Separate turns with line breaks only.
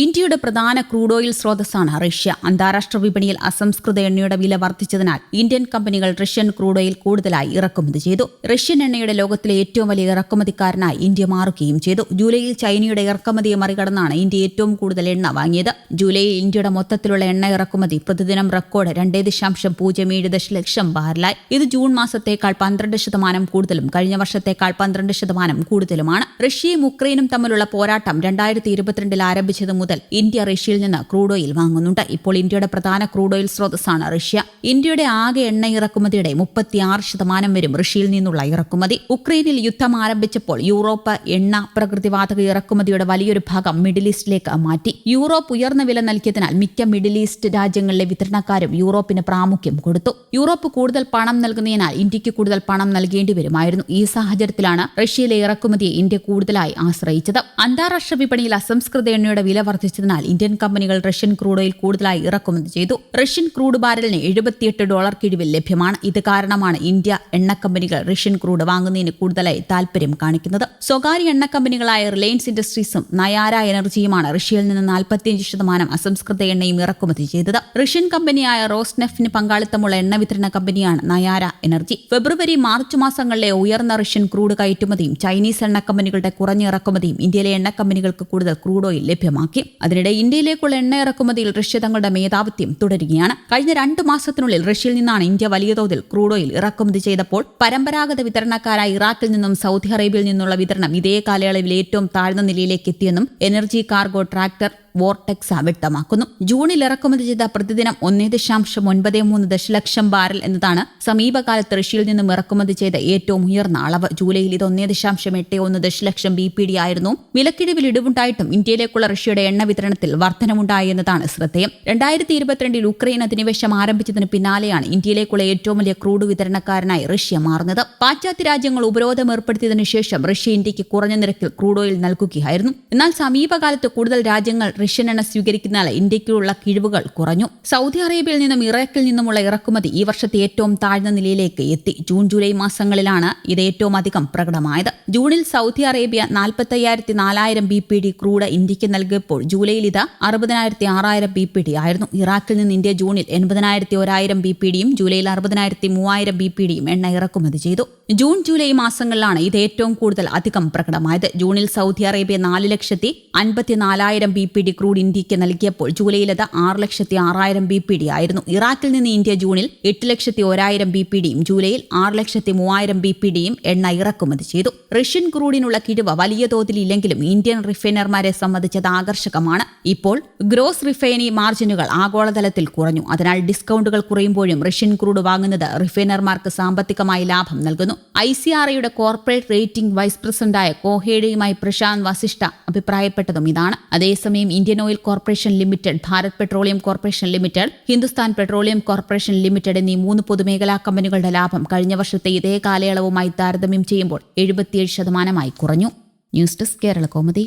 ഇന്ത്യയുടെ പ്രധാന crude oil സ്രോതസ്സാണ് റഷ്യ. അന്താരാഷ്ട്ര വിപണിയിൽ അസംസ്കൃത എണ്ണയുടെ വില വർദ്ധിച്ചതിനാൽ ഇന്ത്യൻ കമ്പനികൾ റഷ്യൻ ക്രൂഡ് ഓയിൽ കൂടുതലായി ഇറക്കുമതി ചെയ്തു. റഷ്യൻ എണ്ണയുടെ ലോകത്തിലെ ഏറ്റവും വലിയ ഇറക്കുമതിക്കാരനായി ഇന്ത്യ മാറുകയും ചെയ്തു. ജൂലൈയിൽ ചൈനയുടെ ഇറക്കുമതിയെ മറികടന്നാണ് ഇന്ത്യ ഏറ്റവും കൂടുതൽ എണ്ണ വാങ്ങിയത്. ജൂലൈയിൽ ഇന്ത്യയുടെ മൊത്തത്തിലുള്ള എണ്ണ ഇറക്കുമതി പ്രതിദിനം റെക്കോർഡ് രണ്ടേ ദശാംശം പൂജ്യം ഏഴ് ദശലക്ഷം ബാരലായി. ഇത് ജൂൺ മാസത്തേക്കാൾ പന്ത്രണ്ട് ശതമാനം കൂടുതലും കഴിഞ്ഞ വർഷത്തേക്കാൾ പന്ത്രണ്ട് ശതമാനം കൂടുതലുമാണ്. റഷ്യയും ഉക്രൈനും തമ്മിലുള്ള പോരാട്ടം രണ്ടായിരത്തി ഇരുപത്തിരണ്ടിൽ ആരംഭിച്ചത് മുതൽ ഇന്ത്യ റഷ്യയിൽ നിന്ന് ക്രൂഡ് ഓയിൽ വാങ്ങുന്നുണ്ട്. ഇപ്പോൾ ഇന്ത്യയുടെ പ്രധാന ക്രൂഡ് ഓയിൽ സ്രോതസ്സാണ് റഷ്യ. ഇന്ത്യയുടെ ആകെ എണ്ണ ഇറക്കുമതിയുടെ മുപ്പത്തിയാറ് ശതമാനം വരും റഷ്യയിൽ നിന്നുള്ള ഇറക്കുമതി. ഉക്രൈനിൽ യുദ്ധം ആരംഭിച്ചപ്പോൾ യൂറോപ്പ് എണ്ണ പ്രകൃതിവാതക ഇറക്കുമതിയുടെ വലിയൊരു ഭാഗം മിഡിൽ ഈസ്റ്റിലേക്ക് മാറ്റി. യൂറോപ്പ് ഉയർന്ന വില നൽകിയതിനാൽ മിക്ക മിഡിൽ ഈസ്റ്റ് രാജ്യങ്ങളിലെ വിതരണക്കാരും യൂറോപ്പിന് പ്രാമുഖ്യം കൊടുത്തു. യൂറോപ്പ് കൂടുതൽ പണം നൽകുന്നതിനാൽ ഇന്ത്യയ്ക്ക് കൂടുതൽ പണം നൽകേണ്ടി വരുമായിരുന്നു. ഈ സാഹചര്യത്തിലാണ് റഷ്യയിലെ ഇറക്കുമതിയെ ഇന്ത്യ കൂടുതലായി ആശ്രയിച്ചത്. അന്താരാഷ്ട്ര വിപണിയിൽ അസംസ്കൃത എണ്ണയുടെ വില വർദ്ധിച്ചതിനാൽ ഇന്ത്യൻ കമ്പനികൾ റഷ്യൻ ക്രൂഡ് ഓയിൽ കൂടുതലായി ഇറക്കുമതി ചെയ്തു. റഷ്യൻ ക്രൂഡ് ബാരലിന് എഴുപത്തിയെട്ട് ഡോളർ കിഴിവിൽ ലഭ്യമാണ്. ഇത് കാരണമാണ് ഇന്ത്യ എണ്ണ കമ്പനികൾ റഷ്യൻ ക്രൂഡ് വാങ്ങുന്നതിന് കൂടുതലായി താൽപര്യം കാണിക്കുന്നത്. സ്വകാര്യ എണ്ണ കമ്പനികളായ റിലയൻസ് ഇൻഡസ്ട്രീസും നയാര എനർജിയുമാണ് റഷ്യയിൽ നിന്ന് നാൽപ്പത്തിയഞ്ച് ശതമാനം അസംസ്കൃത എണ്ണയും ഇറക്കുമതി ചെയ്തത്. റഷ്യൻ കമ്പനിയായ റോസ്നെഫിന് പങ്കാളിത്തമുള്ള എണ്ണ വിതരണ കമ്പനിയാണ് നയാര എനർജി. ഫെബ്രുവരി മാർച്ച് മാസങ്ങളിലെ ഉയർന്ന റഷ്യൻ ക്രൂഡ് കയറ്റുമതിയും ചൈനീസ് എണ്ണ കമ്പനികളുടെ കുറഞ്ഞ ഇറക്കുമതിയും ഇന്ത്യയിലെ എണ്ണ കമ്പനികൾക്ക് കൂടുതൽ ക്രൂഡ് ഓയിൽ ലഭ്യമാക്കി. അതിനിടെ ഇന്ത്യയിലേക്കുള്ള എണ്ണ ഇറക്കുമതിയിൽ റഷ്യ തങ്ങളുടെ മേധാവിത്യം തുടരുകയാണ്. കഴിഞ്ഞ രണ്ടു മാസത്തിനുള്ളിൽ റഷ്യയിൽ നിന്നാണ് ഇന്ത്യ വലിയ തോതിൽ ക്രൂഡ് ഓയിൽ ഇറക്കുമതി ചെയ്തപ്പോൾ പരമ്പരാഗത വിതരണക്കാരായ ഇറാഖിൽ നിന്നും സൗദി അറേബ്യയിൽ നിന്നുള്ള വിതരണം ഇതേ കാലയളവിൽ ഏറ്റവും താഴ്ന്ന നിലയിലേക്ക് എത്തിയെന്നും എനർജി കാർഗോ ട്രാക്ടർ വോർടെക്സ വ്യക്തമാക്കുന്നു. ജൂണിൽ ഇറക്കുമതി ചെയ്ത പ്രതിദിനം ഒന്നേ ദശാംശം ഒൻപത് മൂന്ന് ദശലക്ഷം ബാരൽ എന്നതാണ് സമീപകാലത്ത് റഷ്യയിൽ നിന്നും ഇറക്കുമതി ചെയ്ത ഏറ്റവും ഉയർന്ന അളവ്. ജൂലൈയിൽ ഇത് ഒന്നേ ദശാംശം എട്ട് ഒന്ന് ദശലക്ഷം ബി പി ഡി ആയിരുന്നു. വിലക്കിഴിവിൽ ഇടിവുണ്ടായിട്ടും ഇന്ത്യയിലേക്കുള്ള റഷ്യയുടെ എണ്ണ വിതരണത്തിൽ വർധനമുണ്ടായി എന്നതാണ് ശ്രദ്ധേയം. രണ്ടായിരത്തി ഇരുപത്തിരണ്ടിൽ ഉക്രൈൻ അധിനിവേശം ആരംഭിച്ചതിന് പിന്നാലെയാണ് ഇന്ത്യയിലേക്കുള്ള ഏറ്റവും വലിയ ക്രൂഡ് വിതരണക്കാരനായി റഷ്യ മാറുന്നത്. പാശ്ചാത്യ രാജ്യങ്ങൾ ഉപരോധം ഏർപ്പെടുത്തിയതിനു ശേഷം റഷ്യ ഇന്ത്യയ്ക്ക് കുറഞ്ഞ നിരക്കിൽ ക്രൂഡ് ഓയിൽ നൽകുകയായിരുന്നു. എന്നാൽ സമീപകാലത്ത് കൂടുതൽ രാജ്യങ്ങൾ റഷ്യൻ എണ്ണ സ്വീകരിക്കുന്നതിനാൽ ഇന്ത്യയ്ക്കുള്ള കിഴിവുകൾ കുറഞ്ഞു. സൗദി അറേബ്യയിൽ നിന്നും ഇറാഖിൽ നിന്നുമുള്ള ഇറക്കുമതി ഈ വർഷത്തെ ഏറ്റവും താഴ്ന്ന നിലയിലേക്ക് എത്തി. ജൂൺ ജൂലൈ മാസങ്ങളിലാണ് ഇത് ഏറ്റവും അധികം പ്രകടമായത്. ജൂണിൽ സൗദി അറേബ്യ നാൽപ്പത്തയ്യായിരത്തി നാലായിരം ബി പി ഡി ക്രൂഡ് ഇന്ത്യയ്ക്ക് നൽകിയപ്പോൾ ജൂലൈയിൽ ഇത് അറുപതിനായിരത്തി ആറായിരം ബി പി ഡി ആയിരുന്നു. ഇറാഖിൽ നിന്ന് ഇന്ത്യ ജൂണിൽ എൺപതിനായിരത്തി ഒരായിരം ബി പി ഡിയും ജൂലൈയിൽ അറുപതിനായിരത്തി മൂവായിരം ബി പി ഡിയും എണ്ണ ഇറക്കുമതി ചെയ്തു. ജൂൺ ജൂലൈ മാസങ്ങളിലാണ് ഇത് ഏറ്റവും കൂടുതൽ അധികം പ്രകടമായത്. ജൂണിൽ സൗദി അറേബ്യ നാല് ലക്ഷത്തി അൻപത്തിനാലായിരം ബി പി ഡി ക്രൂഡ് ഇന്ത്യയ്ക്ക് നൽകിയപ്പോൾ ജൂലൈയിൽ അത് ആറ് ലക്ഷത്തി ആറായിരം ബി പി ഡി ആയിരുന്നു. ഇറാഖിൽ നിന്ന് ഇന്ത്യ ജൂണിൽ എട്ട് ലക്ഷത്തി ഒരായിരം ബി പി ഡിയും ജൂലൈയിൽ ആറ് ലക്ഷത്തി മൂവായിരം ബി പി ഡിയും എണ്ണ ഇറക്കുമതി ചെയ്തു. റഷ്യൻ ക്രൂഡിനുള്ള കിഴിവ് വലിയ തോതിൽ ഇല്ലെങ്കിലും ഇന്ത്യൻ റിഫൈനർമാരെ സംബന്ധിച്ചത് ആകർഷകമാണ്. ഇപ്പോൾ ഗ്രോസ് റിഫൈനി മാർജിനുകൾ ആഗോളതലത്തിൽ കുറഞ്ഞു. അതിനാൽ ഡിസ്കൗണ്ടുകൾ കുറയുമ്പോഴും റഷ്യൻ ക്രൂഡ് വാങ്ങുന്നത് റിഫൈനർമാർക്ക് സാമ്പത്തികമായി ലാഭം നൽകുന്നു. ഐ സി ആർ ഐയുടെ കോർപ്പറേറ്റ് റേറ്റിംഗ് വൈസ് പ്രസിഡന്റായ കോഹേഡയുമായി പ്രശാന്ത് വസിഷ്ഠ അഭിപ്രായപ്പെട്ടതും ഇതാണ്. അതേസമയം Indian Oil Corporation Limited Bharat Petroleum Corporation Limited Hindustan Petroleum Corporation Limited എന്നീ മൂന്ന് പൊതുമേഖലാ കമ്പനികളുടെ ലാഭം കഴിഞ്ഞ വർഷത്തെ ഇതേ കാലയളവുമായി താരതമ്യം ചെയ്യുമ്പോൾ എഴുപത്തിയേഴ് ശതമാനമായി കുറഞ്ഞു. News desk Kerala കോമതി